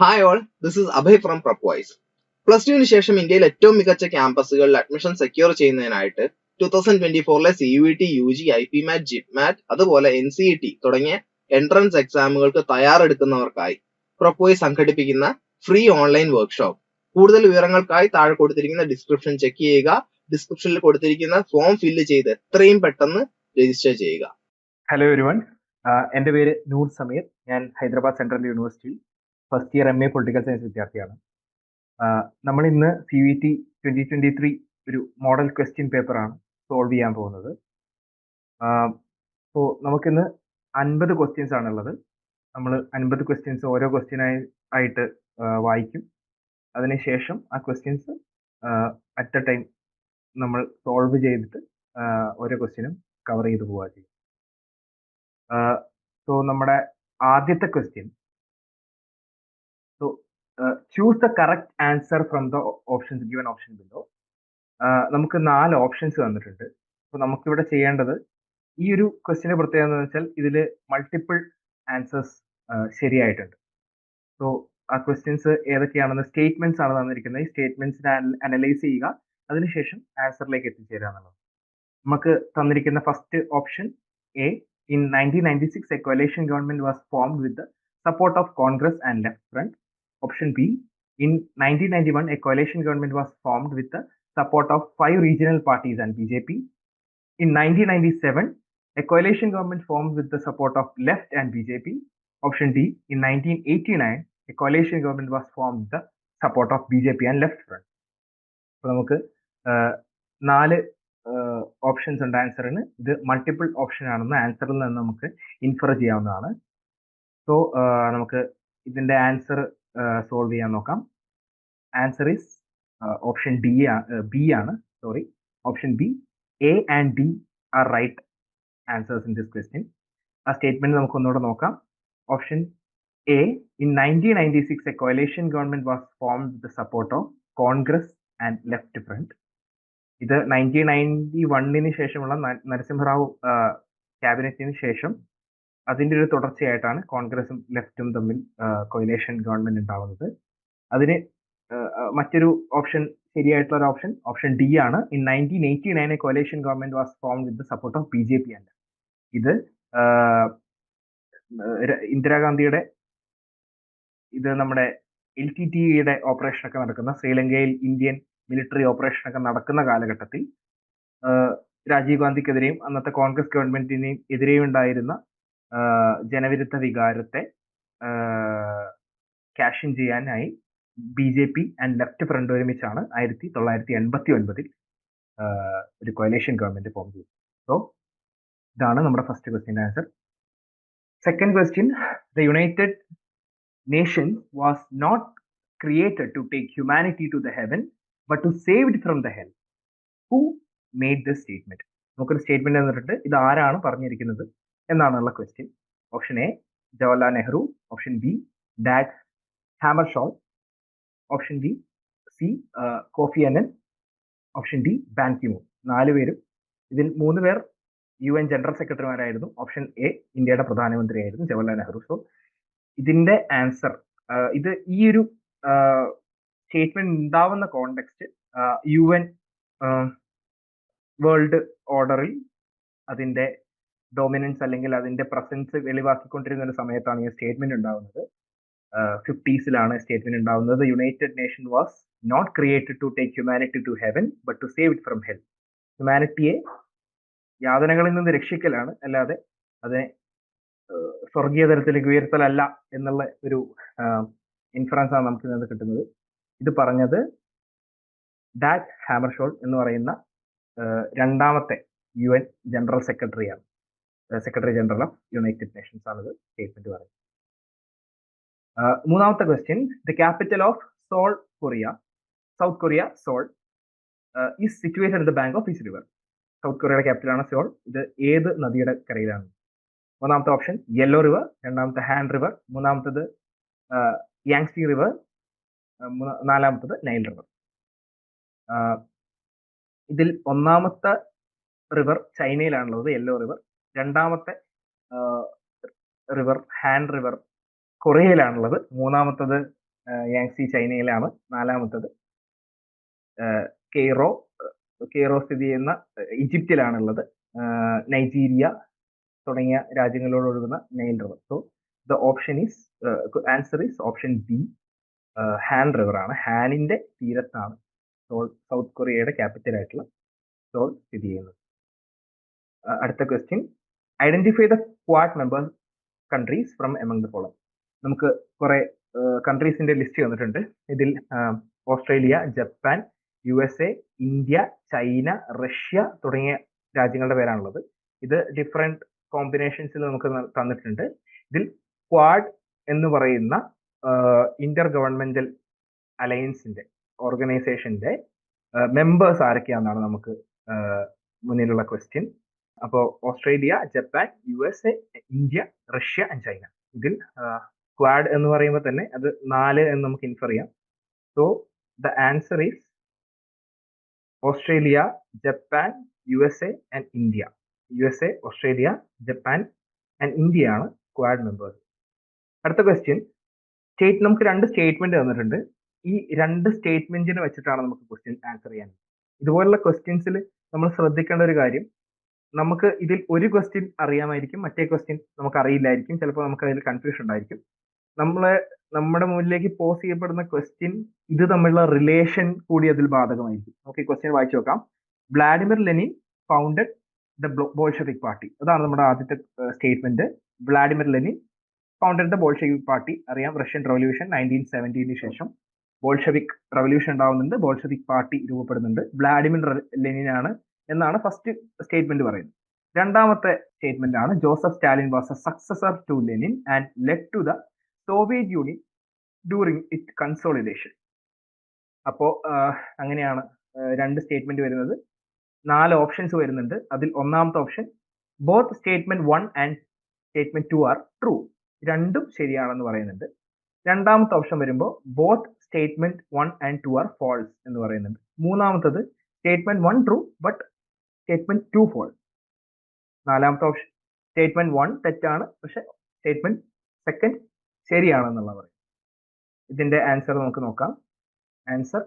Hi all this is Abhay from Propwise plus ടുവിന് ശേഷം ഇന്ത്യയിൽ ഏറ്റവും മികച്ച ക്യാമ്പസുകളിൽ അഡ്മിഷൻ സെക്യൂർ ചെയ്യുന്നതിനായിട്ട് two thousand twenty ഫോറിലെ C U T U G IPMAT JIPMAT അതുപോലെ എൻ സി ഇ ടി തുടങ്ങിയ എൻട്രൻസ് എക്സാമുകൾക്ക് തയ്യാറെടുക്കുന്നവർക്കായി പ്രൊപ്പോയി സംഘടിപ്പിക്കുന്ന ഫ്രീ ഓൺലൈൻ വർക്ക്ഷോപ്പ് കൂടുതൽ വിവരങ്ങൾക്കായി താഴെ കൊടുത്തിരിക്കുന്ന ഡിസ്ക്രിപ്ഷൻ ചെക്ക് ചെയ്യുക. ഡിസ്ക്രിപ്ഷനിൽ കൊടുത്തിരിക്കുന്ന ഫോം ഫില്ല് ചെയ്ത് എത്രയും പെട്ടെന്ന് രജിസ്റ്റർ ചെയ്യുക. ഹലോ എവരിവൺ എന്റെ പേര് നൂർ സമീർ. ഞാൻ ഹൈദരാബാദ് സെൻട്രൽ യൂണിവേഴ്സിറ്റിയിൽ first year M A political science വിദ്യാർത്ഥിയാണ്. നമ്മൾ ഇന്ന് C V T twenty twenty three ഒരു മോഡൽ ക്വസ്റ്റ്യൻ പേപ്പറാണ് സോൾവ് ചെയ്യാൻ പോകുന്നത്. സോ നമുക്കിന്ന് അൻപത് ക്വസ്റ്റ്യൻസ് ആണുള്ളത്. നമ്മൾ അൻപത് ക്വസ്റ്റ്യൻസ് ഓരോ ക്വസ്റ്റ്യനായി ആയിട്ട് വായിക്കും. അതിനുശേഷം ആ ക്വസ്റ്റ്യൻസ് അറ്റ് എ ടൈം നമ്മൾ സോൾവ് ചെയ്തിട്ട് ഓരോ ക്വസ്റ്റ്യനും കവർ ചെയ്ത് പോവുക ചെയ്യും. സോ നമ്മുടെ ആദ്യത്തെ question choose the correct answer from the options given option below നമുക്ക് നാല് ഓപ്ഷൻസ് തന്നിട്ടുണ്ട് അപ്പോൾ നമുക്കിവിടെ ചെയ്യേണ്ടത് ഈ ഒരു ക്വസ്റ്റിന് പ്രത്യേകത എന്ന് വെച്ചാൽ ഇതിൽ മൾട്ടിപ്പിൾ ആൻസേഴ്സ് ശരിയായിട്ടുണ്ട്. സോ ആ ക്വസ്റ്റ്യൻസ് ഏതൊക്കെയാണെന്ന് സ്റ്റേറ്റ്മെന്റ്സ് ആണ് തന്നിരിക്കുന്നത്. ഈ സ്റ്റേറ്റ്മെന്റ്സിനെ അനലൈസ് ചെയ്യുക. അതിനുശേഷം ആൻസറിലേക്ക് എത്തിച്ചേരുക എന്നുള്ളത്. നമുക്ക് തന്നിരിക്കുന്ന first option A in in 1996 six a government was formed with the support of Congress and left front. Option b in 1991 a coalition government was formed with the support of five regional parties and bjp in 1997 a coalition government formed with the support of left and bjp option d in 1989 a coalition government was formed with the support of bjp and left front അപ്പോൾ നമുക്ക് നാല് options ഉണ്ട് ആൻസറിന് ഇത് multiple option ആണെന്ന് ആൻസറിൽ നിന്ന് നമുക്ക് infer ചെയ്യാവുന്നതാണ് so നമുക്ക് ഇതിന്റെ ആൻസർ സോൾവ് ചെയ്യാൻ നോക്കാം. Answer is option D B ആണ്. Sorry option B A and B are right answers in this question ആ സ്റ്റേറ്റ്മെന്റ് നമുക്ക് ഒന്നുകൂടെ നോക്കാം. Option A in nineteen ninety six a coalition government was form with the support of Congress and left front ഇത് nineteen ninety വണ്ണിന് ശേഷമുള്ള നരസിംഹറാവു ക്യാബിനറ്റിന് ശേഷം അതിന്റെ ഒരു തുടർച്ചയായിട്ടാണ് കോൺഗ്രസും ലെഫ്റ്റും തമ്മിൽ കൊയിലേഷൻ ഗവൺമെന്റ് ഉണ്ടാവുന്നത്. അതിന് മറ്റൊരു ഓപ്ഷൻ ശരിയായിട്ടുള്ള ഒരു ഓപ്ഷൻ ഓപ്ഷൻ ഡി ആണ്. In nineteen eighty nine coalition government was form with the support of B J P and ഇത് ഇന്ദിരാഗാന്ധിയുടെ ഇത് നമ്മുടെ എൽ ടി ടിയുടെ ഓപ്പറേഷൻ ഒക്കെ നടക്കുന്ന ശ്രീലങ്കയിൽ ഇന്ത്യൻ മിലിറ്ററി ഓപ്പറേഷൻ ഒക്കെ നടക്കുന്ന കാലഘട്ടത്തിൽ രാജീവ് ഗാന്ധിക്കെതിരെയും അന്നത്തെ കോൺഗ്രസ് ഗവൺമെന്റിനെയും എതിരെയും ഉണ്ടായിരുന്ന ജനവിരുദ്ധ വികാരത്തെ ക്യാഷിൻ ചെയ്യാനായി B J P and left front ഒരുമിച്ചാണ് ആയിരത്തി തൊള്ളായിരത്തി എൺപത്തി ഒൻപതിൽ ഒരു കൊയലേഷൻ ഗവൺമെന്റ് ഫോം ചെയ്തത്. സോ ഇതാണ് നമ്മുടെ first ക്വസ്റ്റ്യന്റെ answer second question the United Nation was not created to take humanity to the heaven but to save it from the hell who made the statement നമുക്കൊരു statement തന്നിട്ടുണ്ട് ഇത് ആരാണ് പറഞ്ഞിരിക്കുന്നത്? എന്നാണുള്ള question option A Jawaharlal Nehru option B Dag Hammarskjold option D C Kofi Annan option D Ban നാല് പേരും. ഇതിൽ മൂന്ന് പേർ യു എൻ ജനറൽ സെക്രട്ടറിമാരായിരുന്നു ഓപ്ഷൻ എ ഇന്ത്യയുടെ പ്രധാനമന്ത്രിയായിരുന്നു ജവഹർലാൽ നെഹ്റു. സോ ഇതിന്റെ ആൻസർ ഇത് ഈ ഒരു സ്റ്റേറ്റ്മെന്റ് ഉണ്ടാവുന്ന കോണ്ടെക്സ്റ്റ് യു എൻ വേൾഡ് ഓർഡറിൽ അതിന്റെ ഡോമിനൻസ് അല്ലെങ്കിൽ അതിന്റെ പ്രസൻസ് വെളിവാക്കിക്കൊണ്ടിരുന്ന ഒരു സമയത്താണ് ഈ സ്റ്റേറ്റ്മെന്റ് ഉണ്ടാവുന്നത്. ഫിഫ്റ്റീസിലാണ് സ്റ്റേറ്റ്മെന്റ് ഉണ്ടാവുന്നത്. United Nation was not created to take humanity to heaven but to save it from hell ഹ്യൂമാനിറ്റിയെ യാതനകളിൽ നിന്ന് രക്ഷിക്കലാണ്. അല്ലാതെ അതിനെ സ്വർഗീയ തലത്തിലേക്ക് ഉയർത്തലല്ല എന്നുള്ള ഒരു ഇൻഫറൻസ് ആണ് നമുക്ക് ഇന്നത് കിട്ടുന്നത്. ഇത് പറഞ്ഞത് ഡാറ്റ് ഹാമർഷോൾ എന്ന് പറയുന്ന രണ്ടാമത്തെ യു എൻ ജനറൽ സെക്രട്ടറിയാണ് secretary general of United Nations ആണ് ഇത് സ്റ്റേറ്റ്മെന്റ് പറയുന്നത്. മൂന്നാമത്തെ question the capital of Seoul Korea South Korea Seoul is situated in the bank of is river South കൊറിയയുടെ ക്യാപിറ്റലാണ് സോൾ ഇത് ഏത് നദിയുടെ കരയിലാണ്? ഒന്നാമത്തെ ഓപ്ഷൻ യെല്ലോ റിവർ രണ്ടാമത്തെ ഹാൻഡ് റിവർ മൂന്നാമത്തത് യാങ്സി റിവർ നാലാമത്തത് നൈൽ റിവർ ഇതിൽ ഒന്നാമത്തെ റിവർ ചൈനയിലാണുള്ളത് യെല്ലോ റിവർ രണ്ടാമത്തെ റിവർ ഹാൻഡ് റിവർ കൊറിയയിലാണുള്ളത്. മൂന്നാമത്തത് യാങ്സി ചൈനയിലാണ്. നാലാമത്തത് കെയ്റോ കെയ്റോ സ്ഥിതി ചെയ്യുന്ന ഈജിപ്തിലാണുള്ളത്. നൈജീരിയ തുടങ്ങിയ രാജ്യങ്ങളോട് ഒഴുകുന്ന Nile River so the option is answer is option B Han River ആണ്. ഹാനിന്റെ തീരത്താണ് സോൾ സൗത്ത് കൊറിയയുടെ ക്യാപിറ്റൽ ആയിട്ടുള്ള സോൾ സ്ഥിതി ചെയ്യുന്നത്. അടുത്ത question identify the Quad member countries from among the follow നമുക്ക് കുറെ കൺട്രീസിന്റെ ലിസ്റ്റ് വന്നിട്ടുണ്ട്. ഇതിൽ Australia Japan U S A India China Russia തുടങ്ങിയ രാജ്യങ്ങളുടെ പേരാണുള്ളത്. ഇത് ഡിഫറെന്റ് കോമ്പിനേഷൻസിൽ നമുക്ക് തന്നിട്ടുണ്ട്. ഇതിൽ ക്വാഡ് എന്ന് പറയുന്ന ഇന്റർ ഗവൺമെന്റൽ അലയൻസിന്റെ ഓർഗനൈസേഷന്റെ മെമ്പേഴ്സ് ആരൊക്കെയാണെന്നാണ് നമുക്ക് മുന്നിലുള്ള ക്വസ്റ്റ്യൻ അപ്പോൾ Australia Japan U S A India Russia and China. ഇതിൽ ക്വാഡ് എന്ന് പറയുമ്പോൾ തന്നെ അത് നാല് എന്ന് നമുക്ക് ഇൻഫർ ചെയ്യാം. So the answer is Australia Japan U S A and India. U S A Australia Japan and India ആണ് ക്വാഡ് മെമ്പേഴ്സ് അടുത്ത ക്വസ്റ്റ്യൻ സ്റ്റേറ്റ് നമുക്ക് രണ്ട് സ്റ്റേറ്റ്മെന്റ് തന്നിട്ടുണ്ട്. ഈ രണ്ട് സ്റ്റേറ്റ്മെന്റിനെ വെച്ചിട്ടാണ് നമുക്ക് ക്വസ്റ്റ്യൻ ആൻസർ ചെയ്യാൻ. ഇതുപോലുള്ള ക്വസ്റ്റ്യൻസിൽ നമ്മൾ ശ്രദ്ധിക്കേണ്ട ഒരു കാര്യം നമുക്ക് ഇതിൽ ഒരു ക്വസ്റ്റ്യൻ അറിയാമായിരിക്കും മറ്റേ ക്വസ്റ്റ്യൻ നമുക്ക് അറിയില്ലായിരിക്കും ചിലപ്പോൾ നമുക്ക് അതിൽ കൺഫ്യൂഷൻ ഉണ്ടായിരിക്കും. നമ്മളെ നമ്മുടെ മുന്നിലേക്ക് പോസ് ചെയ്യപ്പെടുന്ന ക്വസ്റ്റ്യൻ ഇത് തമ്മിലുള്ള റിലേഷൻ കൂടി അതിൽ ബാധകമായിരിക്കും. നമുക്ക് ഈ ക്വസ്റ്റ്യൻ വായിച്ചു നോക്കാം. Vladimir Lenin founded the Bolshevik party അതാണ് നമ്മുടെ ആദ്യത്തെ statement Vladimir Lenin founded the Bolshevik party അറിയാം റഷ്യൻ റവല്യൂഷൻ നയന്റീൻ സെവന്റീന് ശേഷം ബോൾഷെവിക് റവല്യൂഷൻ ഉണ്ടാവുന്നുണ്ട്. ബോൾഷെവിക് പാർട്ടി രൂപപ്പെടുന്നുണ്ട്. വ്ളാഡിമിർ ആണ് എന്നാണ് ഫസ്റ്റ് സ്റ്റേറ്റ്മെന്റ് പറയുന്നത്. രണ്ടാമത്തെ സ്റ്റേറ്റ്മെന്റ് ആണ് Joseph Stalin was a successor to Lenin and let to the Soviet Union during it consolidation അപ്പോ അങ്ങനെയാണ് രണ്ട് സ്റ്റേറ്റ്മെന്റ് വരുന്നത്. നാല് ഓപ്ഷൻസ് വരുന്നുണ്ട്. അതിൽ ഒന്നാമത്തെ option both statement one and statement two are true രണ്ടും ശരിയാണെന്ന് പറയുന്നുണ്ട്. രണ്ടാമത്തെ ഓപ്ഷൻ വരുമ്പോൾ both statement one and two are false എന്ന് പറയുന്നുണ്ട്. മൂന്നാമത്തത് statement one true but statement two false നാലാമത്തെ ഓപ്ഷൻ സ്റ്റേറ്റ്മെന്റ് വൺ തെറ്റാണ്. പക്ഷെ സ്റ്റേറ്റ്മെന്റ് സെക്കൻഡ് ശരിയാണെന്നുള്ള പറയും ഇതിന്റെ ആൻസർ നമുക്ക് നോക്കാം. ആൻസർ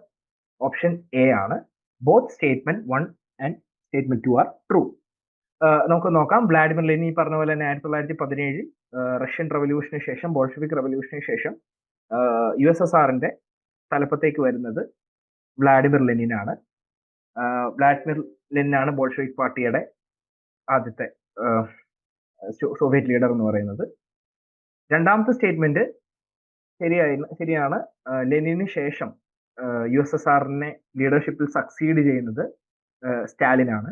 ഓപ്ഷൻ എ ആണ്. Both statement one and statement two are true നമുക്ക് നോക്കാം. വ്ളാഡിമിർ ലെനിൻ ഈ പറഞ്ഞ പോലെ തന്നെ ആയിരത്തി തൊള്ളായിരത്തി പതിനേഴിൽ റഷ്യൻ റവല്യൂഷന് ശേഷം ബോൾഷവിക് റവല്യൂഷന് ശേഷം യു എസ് എസ് ആറിന്റെ തലപ്പത്തേക്ക് വരുന്നത് വ്ളാഡിമിർ ലെനിൻ ആണ് വ്ളാഡിമിർ ലെനാണ് ബോൾഷോയിക് പാർട്ടിയുടെ ആദ്യത്തെ സോവിയറ്റ് ലീഡർ എന്ന് പറയുന്നത്. രണ്ടാമത്തെ സ്റ്റേറ്റ്മെന്റ് ശരിയായി ശരിയാണ്. ലെനിന് ശേഷം യു എസ് എസ് ആറിനെ ലീഡർഷിപ്പിൽ സക്സീഡ് ചെയ്യുന്നത് സ്റ്റാലിൻ ആണ്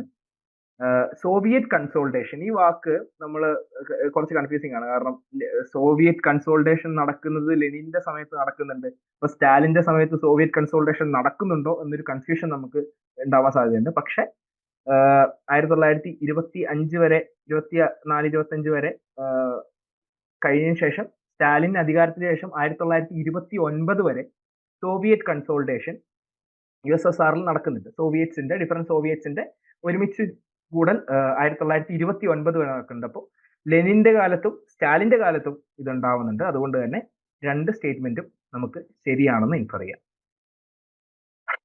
സോവിയറ്റ് കൺസോൾട്ടേഷൻ. ഈ വാക്ക് നമ്മൾ കുറച്ച് കൺഫ്യൂസിങ് ആണ്. കാരണം സോവിയറ്റ് കൺസോൾട്ടേഷൻ നടക്കുന്നത് ലെനിന്റെ സമയത്ത് നടക്കുന്നുണ്ട്. ഇപ്പൊ സ്റ്റാലിന്റെ സമയത്ത് സോവിയറ്റ് കൺസോൾട്ടേഷൻ നടക്കുന്നുണ്ടോ എന്നൊരു കൺഫ്യൂഷൻ നമുക്ക് ഉണ്ടാവാൻ സാധ്യതയുണ്ട്. പക്ഷെ ആയിരത്തി തൊള്ളായിരത്തി ഇരുപത്തി അഞ്ച് വരെ ഇരുപത്തി നാല് ഇരുപത്തി അഞ്ച് വരെ കഴിഞ്ഞതിന് ശേഷം സ്റ്റാലിൻ അധികാരത്തിന് ശേഷം ആയിരത്തി തൊള്ളായിരത്തി ഇരുപത്തി ഒൻപത് വരെ Soviet consultation U S S ആറിൽ നടക്കുന്നുണ്ട്. സോവിയറ്റ്സിന്റെ ഡിഫറെന്റ് സോവിയറ്റ്സിന്റെ ഒരുമിച്ച് കൂടൽ ആയിരത്തി തൊള്ളായിരത്തി ഇരുപത്തി ഒൻപത് വരെ നടക്കുന്നുണ്ട്. അപ്പോൾ ലെനിന്റെ കാലത്തും സ്റ്റാലിന്റെ കാലത്തും ഇതുണ്ടാവുന്നുണ്ട്. അതുകൊണ്ട് തന്നെ രണ്ട് സ്റ്റേറ്റ്മെന്റും നമുക്ക് ശരിയാണെന്ന് ഇൻഫർ ചെയ്യാം.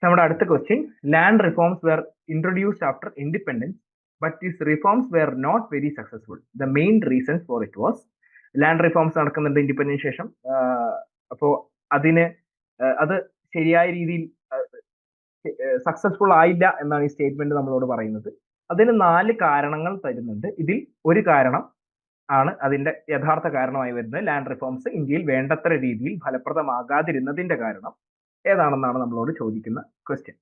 നമ്മുടെ അടുത്ത question land reforms were introduced after independence but these reforms were not very successful the main reasons for it was land reforms നടക്കുന്നുണ്ട് ഇൻഡിപെൻഡൻസ് ശേഷം. അപ്പോൾ അതിന് അത് ശരിയായ രീതിയിൽ സക്സസ്ഫുൾ ആയില്ല എന്നാണ് ഈ സ്റ്റേറ്റ്മെന്റ് നമ്മളോട് പറയുന്നത്. അതിന് നാല് കാരണങ്ങൾ തരുന്നുണ്ട്. ഇതിൽ ഒരു കാരണം ആണ് അതിന്റെ യഥാർത്ഥ കാരണമായി വരുന്നത്. ലാൻഡ് റിഫോംസ് ഇന്ത്യയിൽ വേണ്ടത്ര രീതിയിൽ ഫലപ്രദമാകാതിരുന്നതിന്റെ കാരണം ഏതാണെന്നാണ് നമ്മളോട് ചോദിക്കുന്ന ക്വസ്റ്റ്യൻ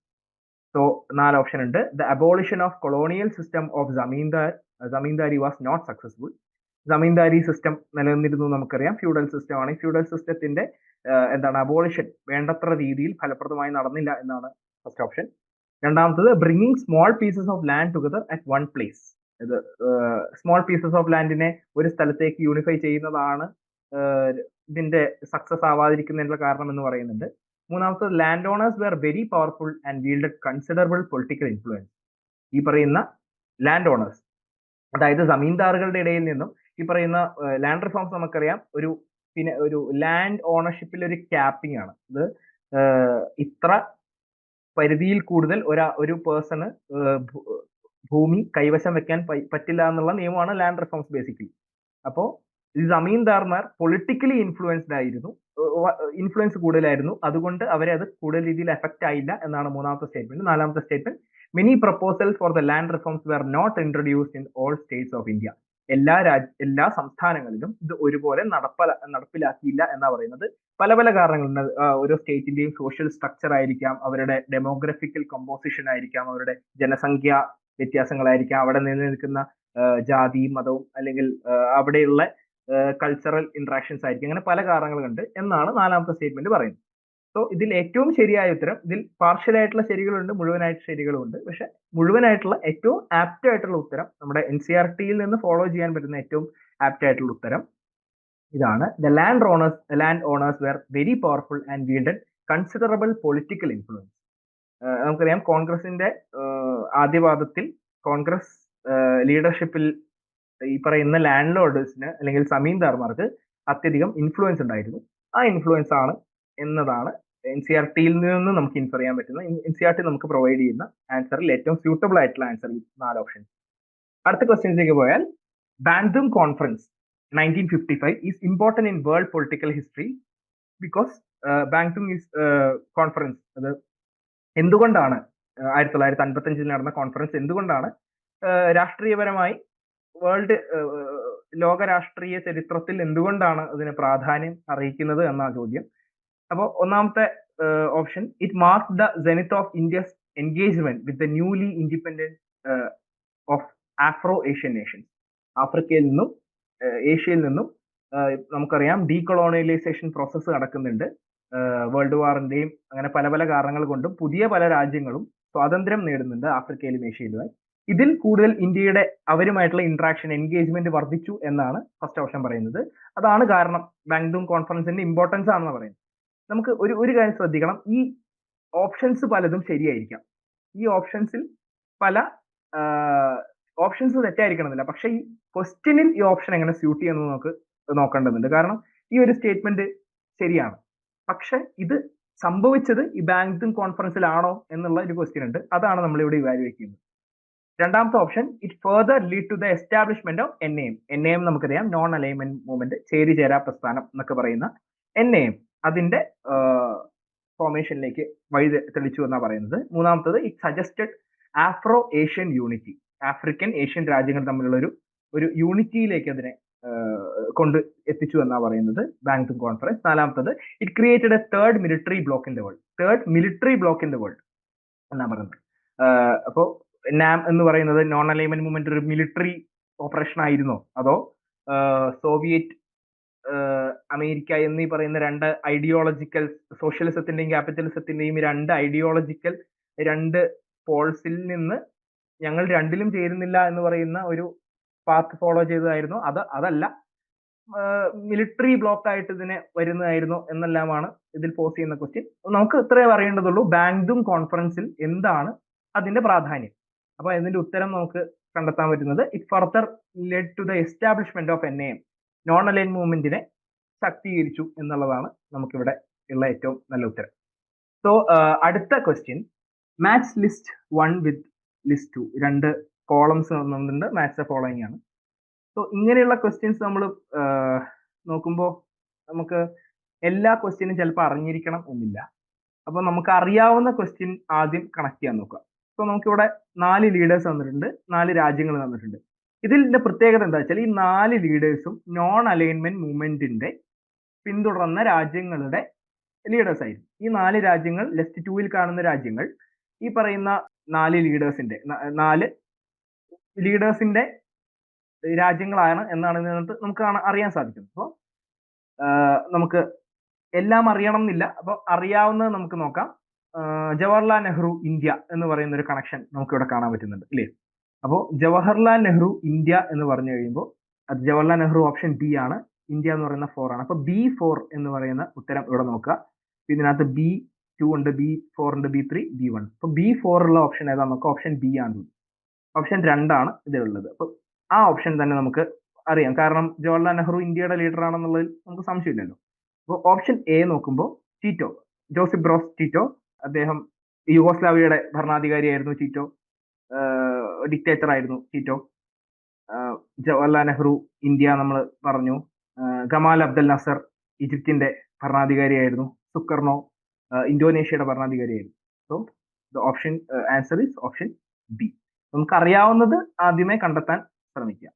സോ നാല് ഓപ്ഷൻ ഉണ്ട്. The abolition of colonial system of zamindar zamindari was not successful zamindari system നിലനിന്നിരുന്നു നമുക്കറിയാം. ഫ്യൂഡൽ സിസ്റ്റം ആണ്. ഫ്യൂഡൽ സിസ്റ്റത്തിന്റെ എന്താണ് അബോളിഷൻ വേണ്ടത്ര രീതിയിൽ ഫലപ്രദമായി നടന്നില്ല എന്നാണ് ഫസ്റ്റ് ഓപ്ഷൻ രണ്ടാമത്തത് bringing small pieces of land together at one place ഇത് സ്മോൾ പീസസ് ഓഫ് ലാൻഡിനെ ഒരു സ്ഥലത്തേക്ക് യൂണിഫൈ ചെയ്യുന്നതാണ് ഇതിന്റെ സക്സസ് ആവാതിരിക്കുന്നതിനുള്ള കാരണം എന്ന് പറയുന്നുണ്ട്. മൂന്നാമത്തത് land owners were very powerful and wield considerable political influence ഈ പറയുന്ന ലാൻഡ് ഓണേഴ്സ് അതായത് ജമീന്ദാറുകളുടെ ഇടയിൽ നിന്നും ഈ പറയുന്ന ലാൻഡ് റിഫോംസ് നമുക്കറിയാം ഒരു പിന്നെ ഒരു ലാൻഡ് ഓണർഷിപ്പിൽ ഒരു ക്യാപ്പിംഗ് ആണ്. ഇത് ഇത്ര പരിധിയിൽ കൂടുതൽ ഒരാ ഒരു പേഴ്സണ് ഭൂമി കൈവശം വെക്കാൻ പറ്റില്ല എന്നുള്ള നിയമമാണ് ലാൻഡ് റിഫോംസ് ബേസിക്കലി അപ്പോ ഈ ജമീന്ദാർമാർ പൊളിറ്റിക്കലി ഇൻഫ്ലുവൻസ്ഡ് ആയിരുന്നു. ഇൻഫ്ലുവൻസ് കൂടുതലായിരുന്നു. അതുകൊണ്ട് അവരെ അത് കൂടുതൽ രീതിയിൽ എഫക്റ്റ് ആയില്ല എന്നാണ് മൂന്നാമത്തെ സ്റ്റേറ്റ്മെന്റ് നാലാമത്തെ statement many proposals for the land reforms were not introduced in all states of India എല്ലാ രാജ് എല്ലാ സംസ്ഥാനങ്ങളിലും ഇത് ഒരുപോലെ നടപ്പ നടപ്പിലാക്കിയില്ല എന്നാ പറയുന്നത്. പല പല കാരണങ്ങളുണ്ട്. ഓരോ സ്റ്റേറ്റിന്റെയും സോഷ്യൽ സ്ട്രക്ചർ ആയിരിക്കാം അവരുടെ ഡെമോഗ്രഫിക്കൽ കമ്പോസിഷൻ ആയിരിക്കാം അവരുടെ ജനസംഖ്യ വ്യത്യാസങ്ങളായിരിക്കാം. അവിടെ നിലനിൽക്കുന്ന ജാതി മതവും അല്ലെങ്കിൽ അവിടെയുള്ള കൾച്ചറൽ ഇന്ററാക്ഷൻസ് ആയിരിക്കും. അങ്ങനെ പല കാരണങ്ങളുണ്ട് എന്നാണ് നാലാമത്തെ സ്റ്റേറ്റ്മെന്റ് പറയുന്നത്. സോ ഇതിൽ ഏറ്റവും ശരിയായ ഉത്തരം ഇതിൽ പാർഷ്യൽ ആയിട്ടുള്ള ശരികളുണ്ട് മുഴുവനായിട്ട് ശരികളുമുണ്ട് പക്ഷെ മുഴുവനായിട്ടുള്ള ഏറ്റവും ആപ്റ്റ് ആയിട്ടുള്ള ഉത്തരം നമ്മുടെ എൻ സി ആർ ടിയിൽ നിന്ന് ഫോളോ ചെയ്യാൻ പറ്റുന്ന ഏറ്റവും ആപ്റ്റ് ആയിട്ടുള്ള ഉത്തരം ഇതാണ് the land owners land owners were very powerful and wielded considerable political influence നമുക്കറിയാം കോൺഗ്രസിന്റെ ആദ്യപാദത്തിൽ കോൺഗ്രസ് ലീഡർഷിപ്പിൽ ഈ പറയുന്ന ലാൻഡ് ലോഡേഴ്സിന് അല്ലെങ്കിൽ സമീന്ദാർമാർക്ക് അത്യധികം ഇൻഫ്ലുവൻസ് ഉണ്ടായിരുന്നു. ആ ഇൻഫ്ലുവൻസ് ആണ് എന്നതാണ് എൻ സി ആർ ടിയിൽ നിന്ന് നമുക്ക് ഇൻഫർ ചെയ്യാൻ പറ്റുന്ന എൻ സി ആർ ടി നമുക്ക് പ്രൊവൈഡ് ചെയ്യുന്ന ആൻസറിൽ ഏറ്റവും സ്യൂട്ടബിൾ ആയിട്ടുള്ള ആൻസർ ഈ നാല് ഓപ്ഷൻ അടുത്ത ക്വസ്റ്റ്യൻസിലേക്ക് പോയാൽ Bandung conference nineteen fifty five is important in world political history because Bandung is conference അത് എന്തുകൊണ്ടാണ് ആയിരത്തി തൊള്ളായിരത്തി അൻപത്തഞ്ചിൽ നടന്ന കോൺഫറൻസ് എന്തുകൊണ്ടാണ് രാഷ്ട്രീയപരമായി വേൾഡ് ലോക രാഷ്ട്രീയ ചരിത്രത്തിൽ എന്തുകൊണ്ടാണ് അതിന് പ്രാധാന്യം അറിയിക്കുന്നത് എന്ന ചോദ്യം. അപ്പോൾ ഒന്നാമത്തെ option it mark the zenith of India's engagement with the newly independent of Afro Asian nations ആഫ്രിക്കയിൽ നിന്നും ഏഷ്യയിൽ നിന്നും നമുക്കറിയാം ഡീകൊളോണിയലൈസേഷൻ പ്രോസസ്സ് നടക്കുന്നുണ്ട്. വേൾഡ് വാറിന്റെയും അങ്ങനെ പല പല കാരണങ്ങൾ കൊണ്ടും പുതിയ പല രാജ്യങ്ങളും സ്വാതന്ത്ര്യം നേടുന്നുണ്ട് ആഫ്രിക്കയിലും ഏഷ്യയിലുമായി. ഇതിൽ കൂടുതൽ ഇന്ത്യയുടെ അവരുമായിട്ടുള്ള ഇന്ററാക്ഷൻ എൻഗേജ്മെന്റ് വർദ്ധിച്ചു എന്നാണ് ഫസ്റ്റ് ഓപ്ഷൻ പറയുന്നത്. അതാണ് കാരണം ബാങ്ക്ഡൂം കോൺഫറൻസിന്റെ ഇമ്പോർട്ടൻസ് ആണെന്ന് പറയുന്നത്. നമുക്ക് ഒരു ഒരു കാര്യം ശ്രദ്ധിക്കണം. ഈ ഓപ്ഷൻസ് പലതും ശരിയായിരിക്കാം. ഈ ഓപ്ഷൻസിൽ പല ഓപ്ഷൻസ് തെറ്റായിരിക്കണമെന്നില്ല. പക്ഷെ ഈ ക്വസ്റ്റ്യനിൽ ഈ ഓപ്ഷൻ എങ്ങനെ സ്യൂട്ട് ചെയ്യുന്നത് നമുക്ക് നോക്കേണ്ടതുണ്ട്. കാരണം ഈ ഒരു സ്റ്റേറ്റ്മെന്റ് ശരിയാണ്. പക്ഷെ ഇത് സംഭവിച്ചത് ഈ ബാങ്കിങ് കോൺഫറൻസിലാണോ എന്നുള്ള ഒരു ക്വസ്റ്റ്യൻ ഉണ്ട്. അതാണ് നമ്മൾ ഇവിടെ ഇവാലുവേറ്റ് ചെയ്യുന്നത്. രണ്ടാമത്തെ option it further lead to the establishment of N M N M നമുക്കറിയാം നോൺ അലൈൻമെന്റ് മൂവ്മെന്റ് ചേരി ചേരാ പ്രസ്ഥാനം എന്നൊക്കെ പറയുന്ന എൻ എം അതിന്റെ ഫോർമേഷനിലേക്ക് വഴി തെളിച്ചു എന്നാണ് പറയുന്നത്. മൂന്നാമത്തത് it suggested Afro Asian unity African Asian രാജ്യങ്ങൾ തമ്മിലുള്ള ഒരു ഒരു യൂണിറ്റിയിലേക്ക് അതിനെ കൊണ്ട് എത്തിച്ചു എന്നാണ് പറയുന്നത് ബാങ്ക് കോൺഫറൻസ് നാലാമത്തത് it created a third military bloc in the world third military bloc in the world എന്നാണ് പറയുന്നത്. അപ്പോൾ നാം എന്ന് പറയുന്നത് നോൺ അലൈൻമെന്റ് മൂവ്മെന്റ് ഒരു മിലിറ്ററി ഓപ്പറേഷൻ ആയിരുന്നോ? അതോ സോവിയറ്റ് അമേരിക്ക എന്നീ പറയുന്ന രണ്ട് ഐഡിയോളജിക്കൽ സോഷ്യലിസത്തിന്റെയും ക്യാപിറ്റലിസത്തിന്റെയും രണ്ട് ഐഡിയോളജിക്കൽ രണ്ട് പോൾസിൽ നിന്ന് ഞങ്ങൾ രണ്ടിലും ചേരുന്നില്ല എന്ന് പറയുന്ന ഒരു പാത്ത് ഫോളോ ചെയ്തതായിരുന്നു. അത് അതല്ല. മിലിറ്ററി ബ്ലോക്ക് ആയിട്ട് ഇതിനെ വരുന്നതായിരുന്നു എന്നെല്ലാമാണ് ഇതിൽ പോസ് ചെയ്യുന്ന ക്വസ്റ്റ്യൻ നമുക്ക് ഇത്രേ അറിയേണ്ടതുള്ളൂ ബാങ്കും കോൺഫറൻസിൽ എന്താണ് അതിന്റെ പ്രാധാന്യം? അപ്പൊ ഇതിന്റെ ഉത്തരം നമുക്ക് കണ്ടെത്താൻ പറ്റുന്നത് it further led to the establishment of N M non align മൂവ്മെന്റിനെ ശക്തീകരിച്ചു എന്നുള്ളതാണ് നമുക്കിവിടെ ഉള്ള ഏറ്റവും നല്ല ഉത്തരം. സോ അടുത്ത question match list one with list two രണ്ട് കോളംസ് വന്നിട്ടുണ്ട്. ദ ഫോളോയിങ് ആണ്. സോ ഇങ്ങനെയുള്ള ക്വസ്റ്റ്യൻസ് നമ്മൾ നോക്കുമ്പോൾ നമുക്ക് എല്ലാ ക്വസ്റ്റ്യനും ചിലപ്പോൾ അറിഞ്ഞിരിക്കണം എന്നില്ല. അപ്പോൾ നമുക്ക് അറിയാവുന്ന ക്വസ്റ്റ്യൻ ആദ്യം കണക്ട് ചെയ്യാൻ നോക്കുക. സോ നമുക്കിവിടെ നാല് ലീഡേഴ്സ് തന്നിട്ടുണ്ട് നാല് രാജ്യങ്ങൾ തന്നിട്ടുണ്ട് ഇതിന്റെ പ്രത്യേകത എന്താ വെച്ചാൽ ഈ നാല് ലീഡേഴ്സും നോൺ അലൈൻമെന്റ് മൂവ്മെന്റിന്റെ പിന്തുടർന്ന രാജ്യങ്ങളുടെ ലീഡേഴ്സ് ആയിരുന്നു ഈ നാല് രാജ്യങ്ങൾ ലെസ്റ്റ് ടൂവിൽ കാണുന്ന രാജ്യങ്ങൾ ഈ പറയുന്ന നാല് ലീഡേഴ്സിന്റെ നാല് ലീഡേഴ്സിന്റെ രാജ്യങ്ങളാണ് എന്നാണ് ഇതിനകത്ത് നമുക്ക് അറിയാൻ സാധിക്കുന്നത്. അപ്പോൾ നമുക്ക് എല്ലാം അറിയണം എന്നില്ല അപ്പോൾ അറിയാവുന്നത് നമുക്ക് നോക്കാം. ജവഹർലാൽ നെഹ്റു ഇന്ത്യ എന്ന് പറയുന്ന ഒരു കണക്ഷൻ നമുക്ക് ഇവിടെ കാണാൻ പറ്റുന്നുണ്ട് അല്ലേ അപ്പോൾ ജവഹർലാൽ നെഹ്റു ഇന്ത്യ എന്ന് പറഞ്ഞു കഴിയുമ്പോൾ അത് ജവഹർലാൽ നെഹ്റു ഓപ്ഷൻ ബി ആണ്. ഇന്ത്യ എന്ന് പറയുന്ന ഫോർ ആണ്. അപ്പൊ ബി ഫോർ എന്ന് പറയുന്ന ഉത്തരം ഇവിടെ നോക്കുക. ഇതിനകത്ത് ബി ടു ഉണ്ട് ബി ഫോർ ഉണ്ട് ബി ത്രീ ബി വൺ അപ്പൊ ബി ഫോർ ഉള്ള ഓപ്ഷൻ ഏതാ? നമുക്ക് ഓപ്ഷൻ ബി ആണ്. ഓപ്ഷൻ രണ്ടാണ് ഇതിലുള്ളത് അപ്പൊ ആ ഓപ്ഷൻ തന്നെ നമുക്ക് അറിയാം. കാരണം ജവഹർലാൽ നെഹ്റു ഇന്ത്യയുടെ ലീഡർ ആണെന്നുള്ളതിൽ നമുക്ക് സംശയമില്ലല്ലോ. അപ്പോൾ ഓപ്ഷൻ എ നോക്കുമ്പോൾ ചീറ്റോ ജോസഫ് ബ്രോസ് ചീറ്റോ അദ്ദേഹം യുഗോസ്ലാവിയയുടെ ഭരണാധികാരിയായിരുന്നു ടീറ്റോ ഡിക്റ്റേറ്റർ ആയിരുന്നു ടീറ്റോ ജവഹർലാൽ നെഹ്റു ഇന്ത്യ നമ്മൾ പറഞ്ഞു. ഗമാൽ അബ്ദൽ നസർ ഈജിപ്തിന്റെ ഭരണാധികാരിയായിരുന്നു. സുക്കർണോ ഇന്തോനേഷ്യയുടെ ഭരണാധികാരിയായിരുന്നു. So the option answer is option B നമുക്ക് അറിയാവുന്നത് ആദ്യമേ കണ്ടെത്താൻ ശ്രമിക്കുക.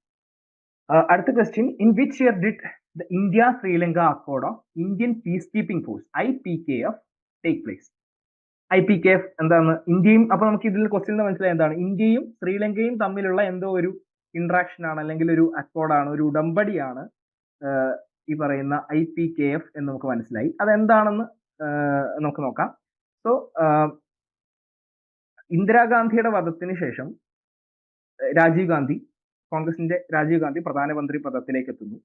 അടുത്ത question in which year did the India Sri Lanka accord of Indian peace keeping force I P K F take place I P K F എന്താണ് ഇന്ത്യയും അപ്പൊ നമുക്ക് ഇതിൽ ക്വസ്റ്റ്യൻ മനസ്സിലായി എന്താണ്? ഇന്ത്യയും ശ്രീലങ്കയും തമ്മിലുള്ള എന്തോ ഒരു ഇന്ററാക്ഷൻ ആണ് അല്ലെങ്കിൽ ഒരു അക്കോർഡാണ് ഒരു ഉടമ്പടിയാണ് ഈ പറയുന്ന ഐ പി കെ എഫ് എന്ന് നമുക്ക് മനസ്സിലായി. അതെന്താണെന്ന് നമുക്ക് നോക്കാം. സോ ഇന്ദിരാഗാന്ധിയുടെ വധത്തിന് ശേഷം രാജീവ് ഗാന്ധി കോൺഗ്രസിന്റെ രാജീവ് ഗാന്ധി പ്രധാനമന്ത്രി പദത്തിലേക്ക് എത്തുന്നു.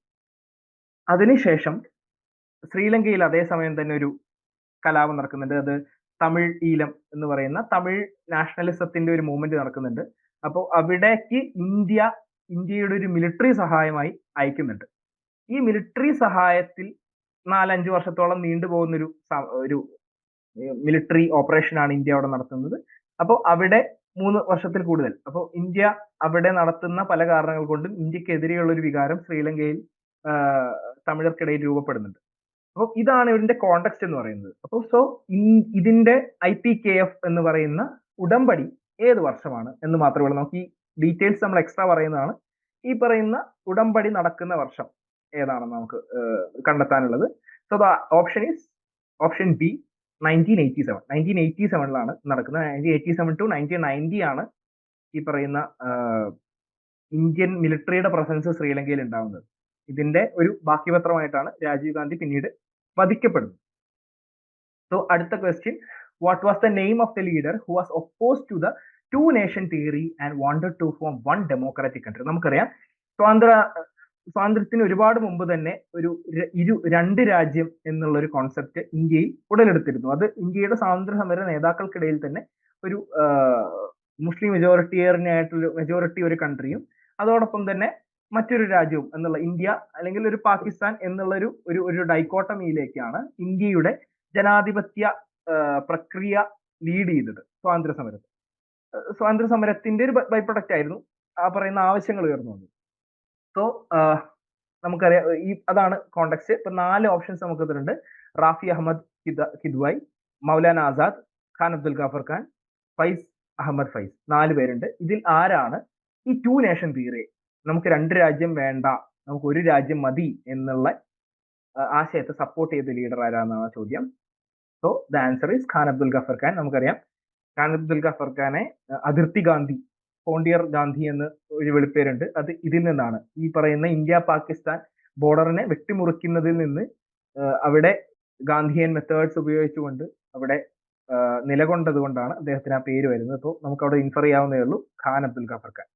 അതിനുശേഷം ശ്രീലങ്കയിൽ അതേസമയം തന്നെ ഒരു കലാപം നടക്കുന്നുണ്ട്. അത് തമിഴ് ഈലം എന്ന് പറയുന്ന തമിഴ് നാഷണലിസത്തിന്റെ ഒരു മൂവ്മെന്റ് നടക്കുന്നുണ്ട്. അപ്പോൾ അവിടേക്ക് ഇന്ത്യ ഇന്ത്യയുടെ ഒരു മിലിറ്ററി സഹായമായി അയക്കുന്നുണ്ട്. ഈ മിലിറ്ററി സഹായത്തിൽ നാലഞ്ച് വർഷത്തോളം നീണ്ടുപോകുന്ന ഒരു ഒരു മിലിറ്ററി ഓപ്പറേഷൻ ആണ് ഇന്ത്യ അവിടെ നടത്തുന്നത്. അപ്പോൾ അവിടെ മൂന്ന് വർഷത്തിൽ കൂടുതൽ. അപ്പോൾ ഇന്ത്യ അവിടെ നടത്തുന്ന പല കാരണങ്ങൾ കൊണ്ടും ഇന്ത്യക്കെതിരെയുള്ള ഒരു വികാരം ശ്രീലങ്കയിൽ തമിഴർക്കിടയിൽ രൂപപ്പെടുന്നുണ്ട്. അപ്പോൾ ഇതാണ് ഇതിന്റെ കോണ്ടെക്സ്റ്റ് എന്ന് പറയുന്നത്. അപ്പോൾ സോ ഇതിന്റെ ഐ പി കെ എഫ് എന്ന് പറയുന്ന ഉടമ്പടി ഏത് വർഷമാണ് എന്ന് മാത്രമേ ഉള്ളൂ. നമുക്ക് ഈ ഡീറ്റെയിൽസ് നമ്മൾ എക്സ്ട്രാ പറയുന്നതാണ്. ഈ പറയുന്ന ഉടമ്പടി നടക്കുന്ന വർഷം ഏതാണെന്ന് നമുക്ക് കണ്ടെത്താനുള്ളത്. So the option is option B nineteen eighty seven nineteen eighty സെവനിലാണ് നടക്കുന്നത്. Nineteen eighty seven to nineteen ninety ആണ് ഈ പറയുന്ന ഇന്ത്യൻ മിലിറ്ററിയുടെ പ്രസൻസ് ശ്രീലങ്കയിൽ ഉണ്ടാവുന്നത്. ഇതിന്റെ ഒരു ബാക്കിപത്രമായിട്ടാണ് രാജീവ് ഗാന്ധി പിന്നീട് വധിക്കപ്പെടുന്നത് സോ അടുത്ത question what was the name of the leader who was oppose to the two nation theory and wanted to form one democratic country നമുക്കറിയാം സ്വാതന്ത്ര്യ സ്വാതന്ത്ര്യത്തിന് ഒരുപാട് മുമ്പ് തന്നെ ഒരു ഇരു രണ്ട് രാജ്യം എന്നുള്ള ഒരു കോൺസെപ്റ്റ് ഇന്ത്യയിൽ ഉടലെടുത്തിരുന്നു. അത് ഇന്ത്യയുടെ സ്വാതന്ത്ര്യ സമര നേതാക്കൾക്കിടയിൽ തന്നെ ഒരു മുസ്ലിം മെജോറിറ്റിയറിനായിട്ടുള്ള മെജോറിറ്റി ഒരു കൺട്രിയും അതോടൊപ്പം തന്നെ മറ്റൊരു രാജ്യവും എന്നുള്ള ഇന്ത്യ അല്ലെങ്കിൽ ഒരു പാകിസ്ഥാൻ എന്നുള്ള ഒരു ഒരു ഒരു ഡൈക്കോട്ടമിയിലേക്കാണ് ഇന്ത്യയുടെ ജനാധിപത്യ പ്രക്രിയ ലീഡ് ചെയ്തത്. സ്വാതന്ത്ര്യ സമരത്തിൽ സ്വാതന്ത്ര്യ സമരത്തിന്റെ ഒരു ബൈ പ്രൊഡക്റ്റ് ആയിരുന്നു ആ പറയുന്ന ആവശ്യങ്ങൾ ഉയർന്നു വന്നത്. സോ നമുക്കറിയാം ഈ അതാണ് കോണ്ടെക്സ്റ്റ് ഇപ്പൊ നാല് ഓപ്ഷൻസ് നമുക്ക് ഇതിലുണ്ട്. റാഫി അഹമ്മദ് കിദ- കിദ്വായ് മൗലാന ആസാദ് ഖാൻ അബ്ദുൽ ഗാഫർ ഖാൻ ഫൈസ് അഹമ്മദ് ഫൈസ്. നാല് പേരുണ്ട്. ഇതിൽ ആരാണ് ഈ ടു നേഷൻ തിയറി നമുക്ക് രണ്ട് രാജ്യം വേണ്ട നമുക്ക് ഒരു രാജ്യം മതി എന്നുള്ള ആശയത്തെ സപ്പോർട്ട് ചെയ്ത ലീഡർ ആരാന്നാണ് ചോദ്യം. So the answer is Khan Abdul Ghaffar Khan. നമുക്കറിയാം ഖാൻ അബ്ദുൽ ഗഫർ ഖാനെ അതിർത്തി ഗാന്ധി പോണ്ടിയർ ഗാന്ധി എന്ന് ഒരു വെളിപ്പേരുണ്ട്. അത് ഇതിൽ നിന്നാണ്. ഈ പറയുന്ന ഇന്ത്യ പാകിസ്ഥാൻ ബോർഡറിനെ വെട്ടിമുറിക്കുന്നതിൽ നിന്ന് അവിടെ ഗാന്ധിയൻ മെത്തേഡ്സ് ഉപയോഗിച്ചുകൊണ്ട് അവിടെ നിലകൊണ്ടത് കൊണ്ടാണ് അദ്ദേഹത്തിന് ആ പേര് വരുന്നത്. അപ്പോൾ നമുക്ക് അവിടെ ഇൻഫർ ചെയ്യാവുന്നേ ഉള്ളൂ ഖാൻ അബ്ദുൽ ഗഫർ ഖാൻ.